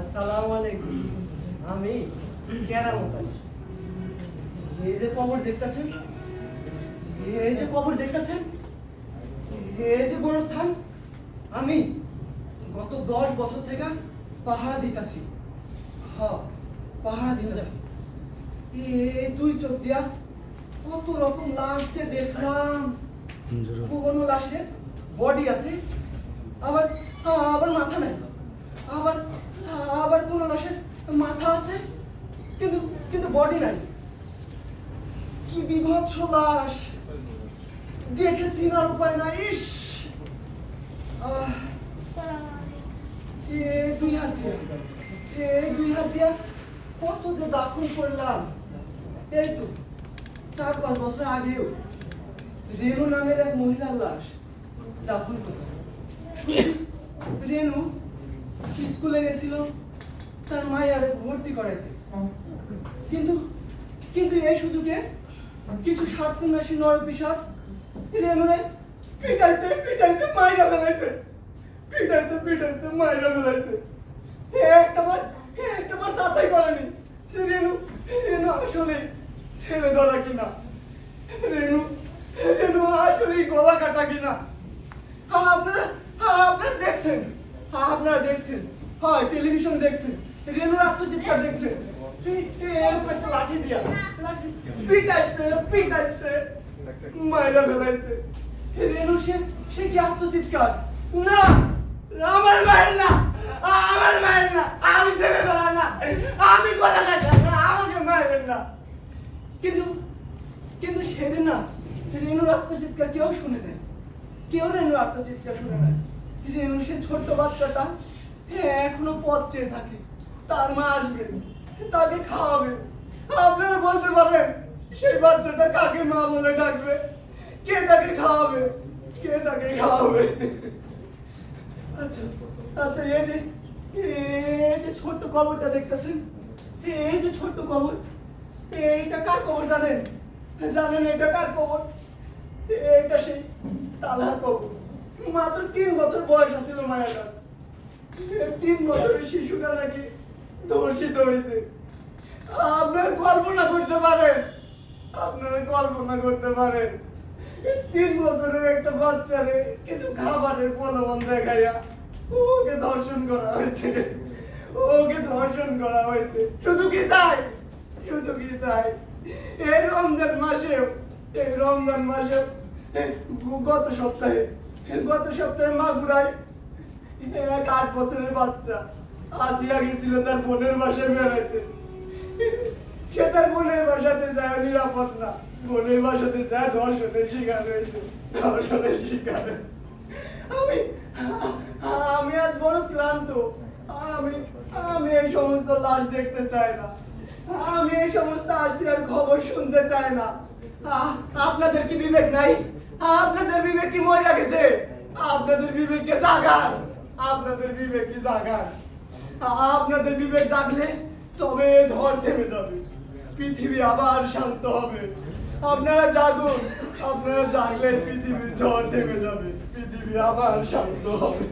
আসসালামু আলাইকুম। আমি কেরামত এই যে কবর দেখতেছেন? এই যে কবর দেখতেছেন? এই যে গোরস্থান? আমি গত দশ বছর থেকে পাহারা দিতাছি। হ পাহারা দিতাছি। এই দুই চোখ দিয়া কত রকম লাশ দেখলাম। কোনো লাশের বডি আছে। আবার আবার মাথা নাই আবার আবার কোনো লাশের মাথা আছে কিন্তু কিন্তু বডি নাই কি বিভৎস লাশ? দেখে চিনার উপায় নাই। ইস! আহ, দুই হাত দিয়া এই দুই হাত দিয়া কত যে দাফন করলাম। এই তো চার পাঁচ বছর আগেও রেনু নামের এক মহিলার লাশ দাফন করছে। রেনু স্কুলে গেছিল তার মায়ের ভর্তি করাইতে। কিন্তু কিন্তু এই সুযোগে কিছু স্বার্থনাশী নরপিশাচ রেনুরে পিটাইতে পিটাইতে মাইরা ফেলাইছে। পিটাইতে পিটাইতে মাইরা ফেলাইছে। একটাবার একটাবার করেনি। আসলে ছেলে ধরা কিনা? রেনু রেনু আসলে গলা কাটা কিনা? আপনারা আপনারা দেখছেন। আপনারা দেখছেন। হয়, টেলিভিশন দেখছেন। রেনুর আত্মচিৎকার দেখছেন। এই এরকম একটা লাঠি দিয়া। লাঠি পিটাইতে পিটাইতে মাইরা ফেলাইছে। রেনু সে সে কি আত্মচিৎকার? না আমার মায়ের না আমার মায়ের না আমি ছেলে ধরা না আমি গলা কাটা না আমাকে মায়ের না। কিন্তু কিন্তু সেদিন না রেনুর আত্মচিৎকার কেউ শুনে নেয় কেউ রেনুর আত্মচিৎকার শুনে নেয় রেনু সে ছোট্ট বাচ্চাটা হ্যাঁ এখনও পথ চেয়ে থাকে। তার মা আসবে। তাকে খাওয়াবে। আপনারা বলতে পারেন, সেই বাচ্চাটা কাকে মা বলে ডাকবে? কে তাকে খাওয়াবে? কে তাকে খাওয়াবে? আচ্ছা আচ্ছা এই যে এই যে ছোট্ট কবরটা দেখতেছেন? এই যে ছোট্ট কবর, এইটা কার কবর জানেন? জানেন এটা কার কবর? এটা সেই তালার কবর। মাত্র তিন বছর বয়স আছিল মায়াটা তিন বছরের শিশুটা নাকি ধর্ষিত হয়েছে। আপনারা কল্পনা করতে পারেন, আপনারা কল্পনা করতে পারেন তিন বছরের একটা বাচ্চারে কিছু খাবারের প্রলোভন দেখাইয়া ওকে ধর্ষণ করা হয়েছে। ওকে ধর্ষণ করা হয়েছে। শুধু কি তাই? শুধু কি তাই? এই রমজান মাসেও এই রমজান মাসেও গত সপ্তাহে গত সপ্তাহে মাগুরায় এক আট বছরের বাচ্চা আসিয়া গেছিল তার বোনের বাসায় বেড়াইতে। সে তার বোনের বাসাতে যায়, নিরাপদ না। বোনের বাসাতে যায়, ধর্ষণের শিকার হয়েছে। ধর্ষণের শিকার আমি আমি আজ বড় ক্লান্ত। আমি আমি এই সমস্ত লাশ দেখতে চাই না। আমি এই সমস্ত আসিয়ার খবর শুনতে চাই না। আপনাদের কি বিবেক নাই? আপনাদের বিবেক কি মরে গেছে? আপনাদের বিবেককে জাগান আপনাদের বিবেক কি জাগান আপনাদের বিবেক জাগলে, তবে ঝড় থেমে যাবে। পৃথিবী আবার শান্ত হবে। আপনারা জাগুন, আপনারা জাগলে পৃথিবীর ঝড় থেমে যাবে। পৃথিবী আবার শান্ত হবে।